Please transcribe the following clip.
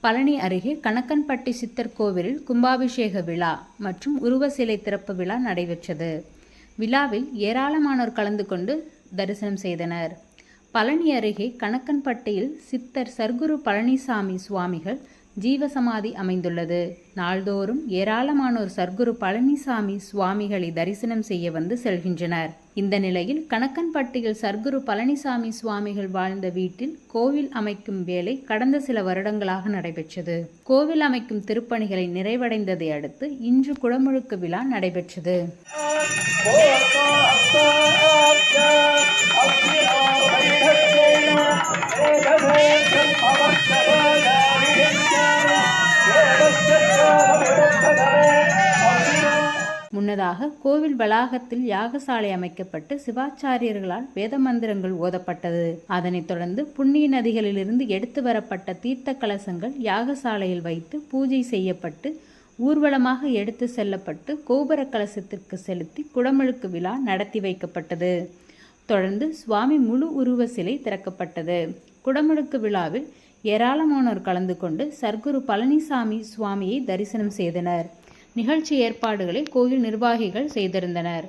பழனி அருகே கணக்கன்பட்டி சித்தர் கோவிலில் கும்பாபிஷேக விழா மற்றும் உருவ சிலை திறப்பு விழா நடைபெற்றது. விழாவில் ஏராளமானோர் கலந்து கொண்டு தரிசனம் செய்தனர். பழனி அருகே கணக்கன்பட்டியில் சித்தர் சர்க்குரு பழனிசாமி சுவாமிகள் ஜீவசமாதி அமைந்துள்ளது. நாள்தோறும் ஏராளமானோர் சர்க்குரு பழனிசாமி சுவாமிகளை தரிசனம் செய்ய வந்து செல்கின்றனர். இந்த நிலையில் கணக்கன்பட்டியில் சர்க்குரு பழனிசாமி சுவாமிகள் வாழ்ந்த வீட்டில் கோவில் அமைக்கும் வேலை கடந்த சில வருடங்களாக நடைபெற்றது. கோவில் அமைக்கும் திருப்பணிகளை நிறைவடைந்ததை அடுத்து இன்று குடமுழுக்கு விழா நடைபெற்றது. முன்னதாக கோவில் வளாகத்தில் யாகசாலை அமைக்கப்பட்டு சிவாச்சாரியர்களால் வேத மந்திரங்கள் ஓதப்பட்டது. அதனைத் தொடர்ந்து புண்ணிய நதிகளிலிருந்து எடுத்து வரப்பட்ட தீர்த்த கலசங்கள் யாகசாலையில் வைத்து பூஜை செய்யப்பட்டு ஊர்வலமாக எடுத்து செல்லப்பட்டு கோபுர கலசத்திற்கு செலுத்தி குடமுழுக்கு விழா நடத்தி வைக்கப்பட்டது. தொடர்ந்து சுவாமி முழு உருவ சிலை திறக்கப்பட்டது. குடமுழுக்கு விழாவில் ஏராளமானோர் கலந்து கொண்டு சர்க்குரு பழனிசாமி சுவாமியை தரிசனம் செய்தனர். நிகழ்ச்சி ஏற்பாடுகளை கோயில் நிர்வாகிகள் செய்திருந்தனர்.